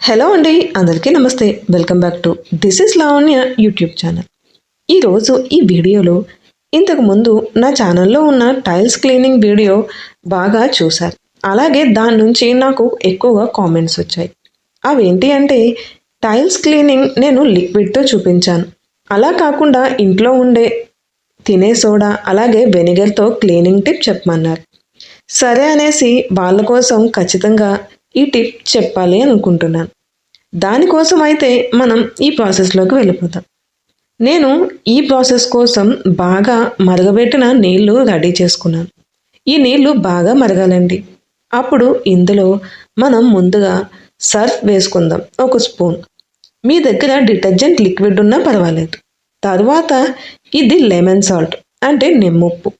Hello అండి అందరికీ నమస్తే. Welcome back to this is Lavanya YouTube channel ఈరోజు ఈ వీడియోలో ఇంతకుముందు నా ఛానల్లో ఉన్న టైల్స్ క్లీనింగ్ వీడియో బాగా చూశారు. అలాగే దాని నుంచి నాకు ఎక్కువగా కామెంట్స్ వచ్చాయి. అవేంటి అంటే టైల్స్ క్లీనింగ్ నేను లిక్విడ్తో చూపించాను. అలా కాకుండా ఇంట్లో ఉండే తినే సోడా అలాగే వెనిగర్తో క్లీనింగ్ టిప్ చెప్పమన్నారు. సరే అనేసి వాళ్ళ కోసం ఖచ్చితంగా ఈ టిప్ చెప్పాలి అనుకుంటున్నాను. దానికోసం అయితే మనం ఈ ప్రాసెస్లోకి వెళ్ళిపోతాం. నేను ఈ ప్రాసెస్ కోసం బాగా మరగబెట్టిన నీళ్ళు రెడీ చేసుకున్నాను. ఈ నీళ్ళు బాగా మరగాలండి. అప్పుడు ఇందులో మనం ముందుగా సర్ఫ్ వేసుకుందాం. ఒక స్పూన్. మీ దగ్గర డిటర్జెంట్ లిక్విడ్ ఉన్నా పర్వాలేదు. తర్వాత ఇది లెమన్ సాల్ట్ అంటే నిమ్మప్పు.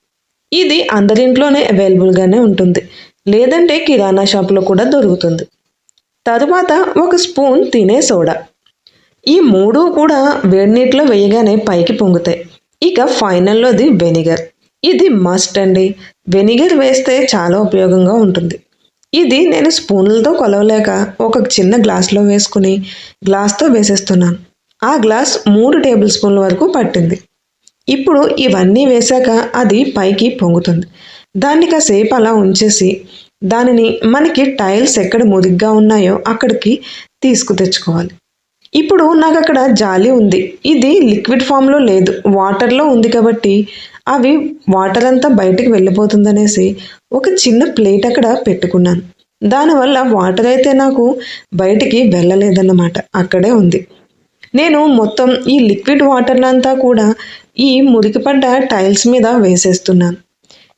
ఇది అందరింట్లోనే అవైలబుల్గానే ఉంటుంది. లేదంటే కిరాణా షాపులో కూడా దొరుకుతుంది. తరువాత ఒక స్పూన్ తినే సోడా. ఈ మూడు కూడా వేడి నీటిలో వేయగానే పైకి పొంగుతాయి. ఇక ఫైనల్లోది వెనిగర్. ఇది మస్ట్ అండి. వెనిగర్ వేస్తే చాలా ఉపయోగంగా ఉంటుంది. ఇది నేను స్పూన్లతో కొలవలేక ఒక చిన్న గ్లాస్లో వేసుకుని గ్లాస్తో వేసేస్తున్నాను. ఆ గ్లాస్ మూడు టేబుల్ స్పూన్ల వరకు పట్టింది. ఇప్పుడు ఇవన్నీ వేశాక అది పైకి పొంగుతుంది. దాన్ని కాసేపు అలా ఉంచేసి దానిని మనకి టైల్స్ ఎక్కడ మురిగ్గా ఉన్నాయో అక్కడికి తీసుకు తెచ్చుకోవాలి. ఇప్పుడు నాకు అక్కడ జాలి ఉంది. ఇది లిక్విడ్ ఫామ్లో లేదు. వాటర్లో ఉంది కాబట్టి అవి వాటర్ అంతా బయటికి వెళ్ళిపోతుందనేసి ఒక చిన్న ప్లేట్ అక్కడ పెట్టుకున్నాను. దానివల్ల వాటర్ అయితే నాకు బయటికి వెళ్ళలేదన్నమాట. అక్కడే ఉంది. నేను మొత్తం ఈ లిక్విడ్ వాటర్లంతా కూడా ఈ మురికిపడ్డ టైల్స్ మీద వేసేస్తున్నాను.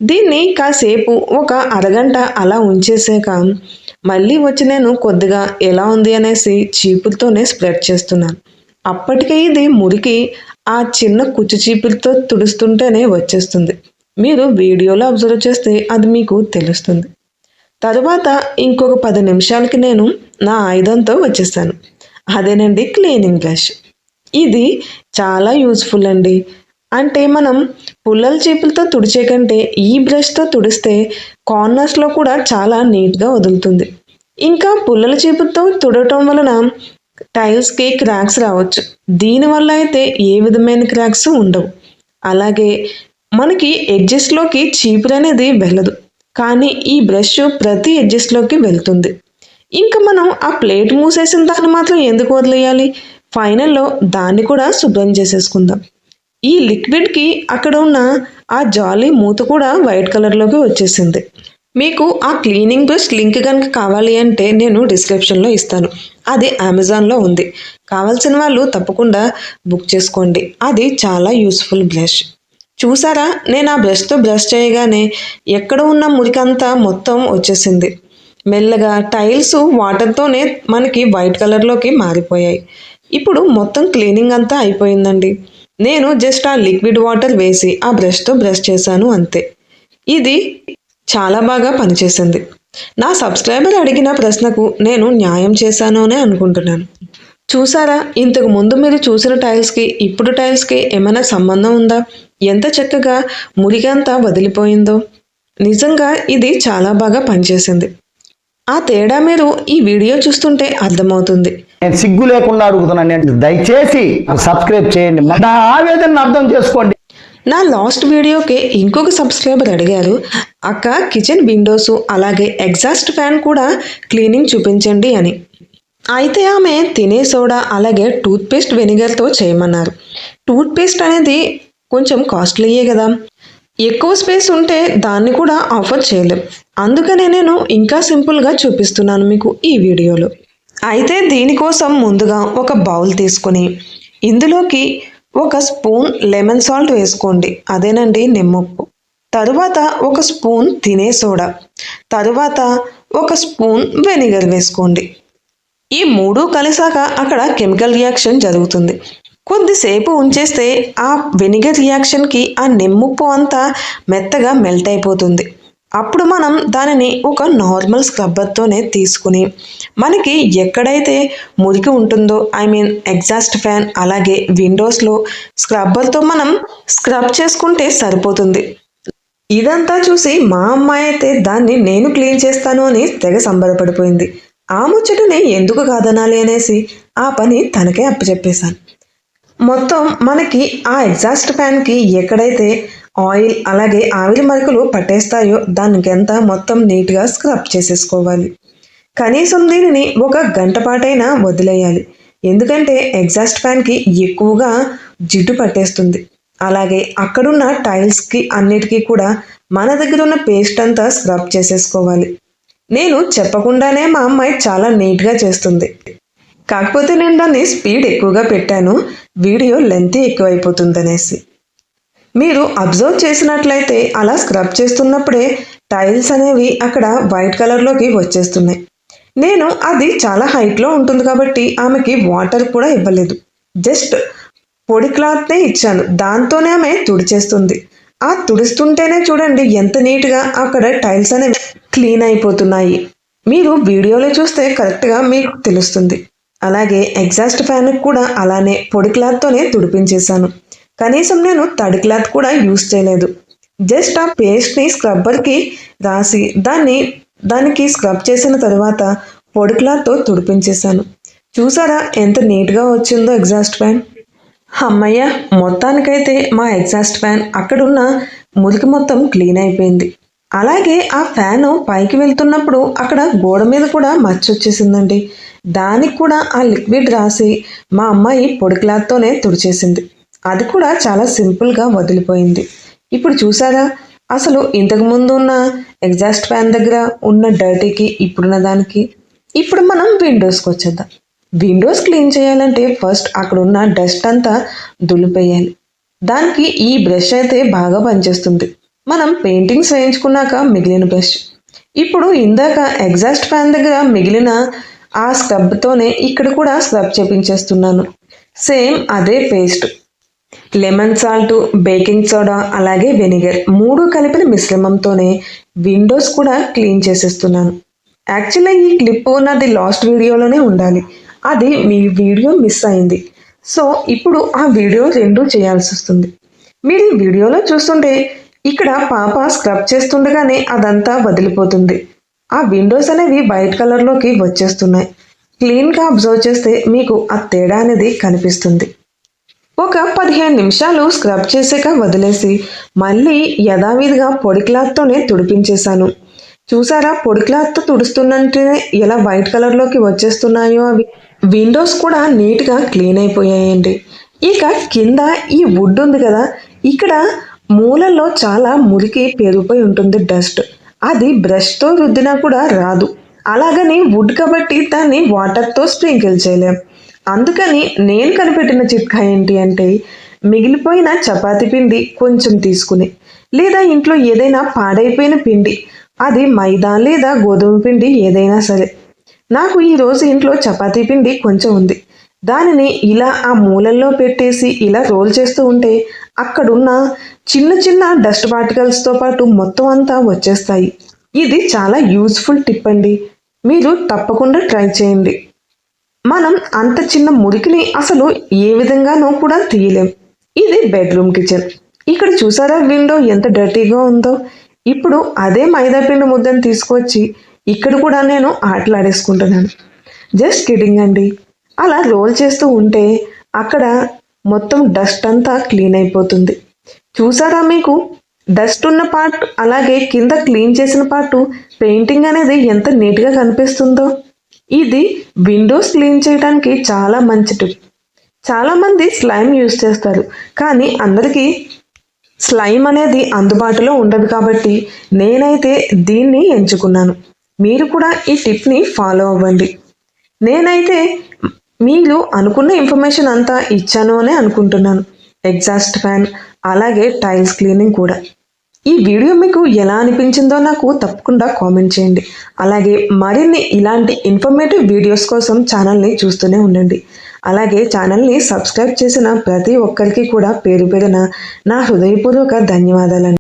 దీన్ని కాసేపు ఒక అరగంట అలా ఉంచేసాక మళ్ళీ వచ్చి నేను కొద్దిగా ఎలా ఉంది అనేసి చీపులతోనే స్ప్రెడ్ చేస్తున్నాను. అప్పటికే ఇది మురికి ఆ చిన్న కుచ్చు చీపులతో తుడుస్తుంటేనే వచ్చేస్తుంది. మీరు వీడియోలో అబ్జర్వ్ చేస్తే అది మీకు తెలుస్తుంది. తరువాత ఇంకొక పది నిమిషాలకి నేను నా ఆయుధంతో వచ్చేసాను అదేనండి క్లీనింగ్ బ్రష్. ఇది చాలా యూజ్ఫుల్ అండి. అంటే మనం పుల్లల చీపులతో తుడిచే కంటే ఈ బ్రష్తో తుడిస్తే కార్నర్స్లో కూడా చాలా నీట్గా వదులుతుంది. ఇంకా పుల్లల చేపలతో తుడటం వలన టైల్స్కి క్రాక్స్ రావచ్చు. దీనివల్ల అయితే ఏ విధమైన క్రాక్స్ ఉండవు. అలాగే మనకి ఎడ్జెస్లోకి చీపురు అనేది వెళ్ళదు. కానీ ఈ బ్రష్ ప్రతి ఎడ్జెస్లోకి వెళ్తుంది. ఇంకా మనం ఆ ప్లేట్ మూసేసిన దాన్ని మాత్రం ఎందుకు వదిలేయాలి? ఫైనల్లో దాన్ని కూడా శుభ్రం చేసేసుకుందాం. ఈ లిక్విడ్కి అక్కడ ఉన్న ఆ జాలీ మూత కూడా వైట్ కలర్లోకి వచ్చేసింది. మీకు ఆ క్లీనింగ్ బ్రష్ లింక్ కనుక కావాలి అంటే నేను డిస్క్రిప్షన్లో ఇస్తాను. అది అమెజాన్లో ఉంది. కావాల్సిన వాళ్ళు తప్పకుండా బుక్ చేసుకోండి. అది చాలా యూస్ఫుల్ బ్రష్ చూసారా? నేను ఆ బ్రష్తో బ్రష్ చేయగానే ఎక్కడ ఉన్న మురికంతా మొత్తం వచ్చేసింది. మెల్లగా టైల్స్ వాటర్తోనే మనకి వైట్ కలర్లోకి మారిపోయాయి. ఇప్పుడు మొత్తం క్లీనింగ్ అంతా అయిపోయిందండి. నేను జస్ట్ ఆ లిక్విడ్ వాటర్ వేసి ఆ బ్రష్తో బ్రష్ చేశాను అంతే. ఇది చాలా బాగా పనిచేసింది. నా సబ్స్క్రైబర్ అడిగిన ప్రశ్నకు నేను న్యాయం చేశాను అనే అనుకుంటున్నాను. చూసారా ఇంతకు ముందు మీరు చూసిన టైల్స్కి ఇప్పుడు టైల్స్కి ఏమైనా సంబంధం ఉందా? ఎంత చక్కగా మురిగంతా వదిలిపోయిందో. నిజంగా ఇది చాలా బాగా పనిచేసింది. ఆ తేడా మీరు ఈ వీడియో చూస్తుంటే అర్థమవుతుంది. నేను సిగ్గు లేకుండా అడుగుతున్నాను నేను. దయచేసి సబ్స్క్రైబ్ చేయండి. నా ఆవేదనను అర్థం చేసుకోండి. నా లాస్ట్ వీడియోకి ఇంకొక సబ్స్క్రైబర్ అడిగారు. అక్క కిచెన్ విండోస్ అలాగే ఎగ్జాస్ట్ ఫ్యాన్ కూడా క్లీనింగ్ చూపించండి అని. అయితే ఆమె తినే సోడా అలాగే టూత్పేస్ట్ వెనిగర్తో చేయమన్నారు. టూత్పేస్ట్ అనేది కొంచెం కాస్ట్లీయే కదా. ఎక్కువ స్పేస్ ఉంటే దాన్ని కూడా ఆఫర్ చేయలేం. అందుకనే నేను ఇంకా సింపుల్గా చూపిస్తున్నాను మీకు ఈ వీడియోలో. అయితే దీనికోసం ముందుగా ఒక బౌల్ తీసుకొని ఇందులోకి ఒక స్పూన్ లెమన్ సాల్ట్ వేసుకోండి. అదేనండి నిమ్మప్పు. తరువాత ఒక స్పూన్ తినే సోడా. తరువాత ఒక స్పూన్ వెనిగర్ వేసుకోండి. ఈ మూడు కలిసాక అక్కడ కెమికల్ రియాక్షన్ జరుగుతుంది. కొద్దిసేపు ఉంచేస్తే ఆ వెనిగర్ రియాక్షన్కి ఆ నిమ్ముప్పు అంతా మెత్తగా మెల్ట్ అయిపోతుంది. అప్పుడు మనం దానిని ఒక నార్మల్ స్క్రబ్బర్తోనే తీసుకుని మనకి ఎక్కడైతే మురికి ఉంటుందో ఐ మీన్ ఎగ్జాస్ట్ ఫ్యాన్ అలాగే విండోస్లో స్క్రబ్బర్తో మనం స్క్రబ్ చేసుకుంటే సరిపోతుంది. ఇదంతా చూసి మా అమ్మాయి అయితే దాన్ని నేను క్లీన్ చేస్తాను అని తెగ సంబరపడిపోయింది. ఆ ముచ్చటని ఎందుకు కాదనాలి అనేసి ఆ పని తనకే అప్పచెప్పేశాను. మొత్తం మనకి ఆ ఎగ్జాస్ట్ ఫ్యాన్కి ఎక్కడైతే ఆయిల్ అలాగే ఆవిరి మరకలు పట్టేస్తాయో దానికంతా మొత్తం నీట్గా స్క్రబ్ చేసేసుకోవాలి. కనీసం దీనిని ఒక గంట పాటైనా వదిలేయాలి. ఎందుకంటే ఎగ్జాస్ట్ ఫ్యాన్కి ఎక్కువగా జిడ్డు పట్టేస్తుంది. అలాగే అక్కడున్న టైల్స్కి అన్నిటికీ కూడా మన దగ్గర ఉన్న పేస్ట్ అంతా స్క్రబ్ చేసేసుకోవాలి. నేను చెప్పకుండానే మా అమ్మాయి చాలా నీట్గా చేస్తుంది. కాకపోతే నేను దాన్ని స్పీడ్ ఎక్కువగా పెట్టాను. వీడియో లెంత్ ఎక్కువైపోతుందనేసి. మీరు అబ్జర్వ్ చేసినట్లయితే అలా స్క్రబ్ చేస్తున్నప్పుడే టైల్స్ అనేవి అక్కడ వైట్ కలర్లోకి వచ్చేస్తున్నాయి. నేను అది చాలా హైట్లో ఉంటుంది కాబట్టి ఆమెకి వాటర్ కూడా ఇవ్వలేదు. జస్ట్ పొడి క్లాత్నే ఇచ్చాను. దాంతోనే ఆమె తుడిచేస్తుంది. ఆ తుడుస్తుంటేనే చూడండి ఎంత నీట్గా అక్కడ టైల్స్ అనేవి క్లీన్ అయిపోతున్నాయి. మీరు వీడియోలో చూస్తే కరెక్ట్గా మీకు తెలుస్తుంది. అలాగే ఎగ్జాస్ట్ ఫ్యాన్ కూడా అలానే పొడి క్లాత్తోనే తుడిపించేశాను. కనీసం నేను తడి క్లాత్ కూడా యూస్ చేయలేదు. జస్ట్ ఆ పేస్ట్ని స్క్రబ్బర్కి రాసి దాన్ని దానికి స్క్రబ్ చేసిన తర్వాత పొడి క్లాత్తో తుడిపించేశాను. చూసారా ఎంత నీట్గా వచ్చిందో ఎగ్జాస్ట్ ఫ్యాన్? అమ్మయ్య మొత్తానికైతే మా ఎగ్జాస్ట్ ఫ్యాన్ అక్కడున్న మురికి మొత్తం క్లీన్ అయిపోయింది. అలాగే ఆ ఫ్యాను పైకి వెళ్తున్నప్పుడు అక్కడ గోడ మీద కూడా మచ్చ వచ్చేసిందండి. దానికి కూడా ఆ లిక్విడ్ రాసి మా అమ్మాయి పొడి క్లాత్తోనే తుడిచేసింది. అది కూడా చాలా సింపుల్గా వదిలిపోయింది. ఇప్పుడు చూసారా? అసలు ఇంతకు ముందు ఉన్న ఎగ్జాస్ట్ ఫ్యాన్ దగ్గర ఉన్న డర్టీకి ఇప్పుడున్న దానికి ఇప్పుడు మనం విండోస్కి వచ్చేద్దాం. విండోస్ క్లీన్ చేయాలంటే ఫస్ట్ అక్కడ ఉన్న డస్ట్ అంతా దులిపేయాలి. దానికి ఈ బ్రష్ అయితే బాగా పనిచేస్తుంది. మనం పెయింటింగ్స్ వేయించుకున్నాక మిగిలిన బ్రష్. ఇప్పుడు ఇందాక ఎగ్జాస్ట్ ఫ్యాన్ దగ్గర మిగిలిన ఆ స్క్రబ్తోనే ఇక్కడ కూడా స్క్రబ్ చేపించేస్తున్నాను. సేమ్ అదే paste. Lemon salt baking soda అలాగే వెనిగర్ మూడు కలిపిన మిశ్రమంతోనే విండోస్ కూడా క్లీన్ చేసేస్తున్నాను. యాక్చువల్గా ఈ క్లిప్ నాది లాస్ట్ వీడియోలోనే ఉండాలి. అది మీ వీడియో మిస్ అయింది. సో ఇప్పుడు ఆ వీడియో రెండు చేయాల్సి వస్తుంది. మీరు ఈ వీడియోలో చూస్తుంటే ఇక్కడ పాప స్క్రబ్ చేస్తుండగానే అదంతా వదిలిపోతుంది. ఆ విండోస్ అనేవి వైట్ కలర్లోకి వచ్చేస్తున్నాయి. క్లీన్గా అబ్జర్వ్ చేస్తే మీకు ఆ తేడా అనేది కనిపిస్తుంది. ఒక పదిహేను నిమిషాలు స్క్రబ్ చేసాక వదిలేసి మళ్ళీ యథావిధిగా పొడి క్లాత్తోనే తుడిపించేశాను. చూసారా పొడి క్లాత్తో తుడుస్తున్నంటేనే ఎలా వైట్ కలర్లోకి వచ్చేస్తున్నాయో అవి. విండోస్ కూడా నీట్గా క్లీన్ అయిపోయాయండి. ఇక కింద ఈ వుడ్ ఉంది కదా ఇక్కడ మూలల్లో చాలా మురికి పెరిగిపోయి ఉంటుంది డస్ట్. అది బ్రష్తో రుద్దినా కూడా రాదు. అలాగని వుడ్ కాబట్టి దాన్ని వాటర్తో స్ప్రింకిల్ చేయలేం. అందుకని నేను కనిపెట్టిన చిట్కా ఏంటి అంటే మిగిలిపోయిన చపాతీ పిండి కొంచెం తీసుకుని లేదా ఇంట్లో ఏదైనా పాడైపోయిన పిండి అది మైదా లేదా గోధుమ పిండి ఏదైనా సరే. నాకు ఈరోజు ఇంట్లో చపాతీ పిండి కొంచెం ఉంది. దానిని ఇలా ఆ మూలల్లో పెట్టేసి ఇలా రోల్ చేస్తూ ఉంటే అక్కడున్న చిన్న చిన్న డస్ట్ పార్టికల్స్తో పాటు మొత్తం అంతా వచ్చేస్తాయి. ఇది చాలా యూజ్ఫుల్ టిప్ అండి. మీరు తప్పకుండా ట్రై చేయండి. మనం అంత చిన్న మురికిని అసలు ఏ విధంగానూ కూడా తీయలేం. ఇది బెడ్రూమ్ కిచెన్ ఇక్కడ చూసారా విండో ఎంత డర్టీగా ఉందో? ఇప్పుడు అదే మైదాపిండి ముద్దని ముద్దను తీసుకొచ్చి ఇక్కడ కూడా నేను ఆటలాడేసుకుంటున్నాను. జస్ట్ కిడింగ్ అండి. అలా రోల్ చేస్తూ ఉంటే అక్కడ మొత్తం డస్ట్ అంతా క్లీన్ అయిపోతుంది. చూసారా మీకు? డస్ట్ ఉన్న పార్ట్ అలాగే కింద క్లీన్ చేసిన పార్ట్ పెయింటింగ్ అనేది ఎంత నీట్గా కనిపిస్తుందో? ఇది విండోస్ క్లీన్ చేయడానికి చాలా మంచి టిప్ చాలామంది స్లైమ్ యూస్ చేస్తారు కానీ అందరికీ స్లైమ్ అనేది అందుబాటులో ఉండదు కాబట్టి నేనైతే దీన్ని ఎంచుకున్నాను. మీరు కూడా ఈ టిప్ని ఫాలో అవ్వండి. నేనైతే మీరు అనుకున్న ఇన్ఫర్మేషన్ అంతా ఇచ్చాను అనే అనుకుంటున్నాను. ఎగ్జాస్ట్ ఫ్యాన్ అలాగే టైల్స్ క్లీనింగ్ కూడా. ఈ వీడియో మీకు ఎలా అనిపించిందో నాకు తప్పకుండా కామెంట్ చేయండి. అలాగే మరిన్ని ఇలాంటి ఇన్ఫర్మేటివ్ వీడియోస్ కోసం ఛానల్ని చూస్తూనే ఉండండి. అలాగే ఛానల్ని సబ్స్క్రైబ్ చేసిన ప్రతి ఒక్కరికి కూడా పేరు పేరున నా హృదయపూర్వక ధన్యవాదాలండి.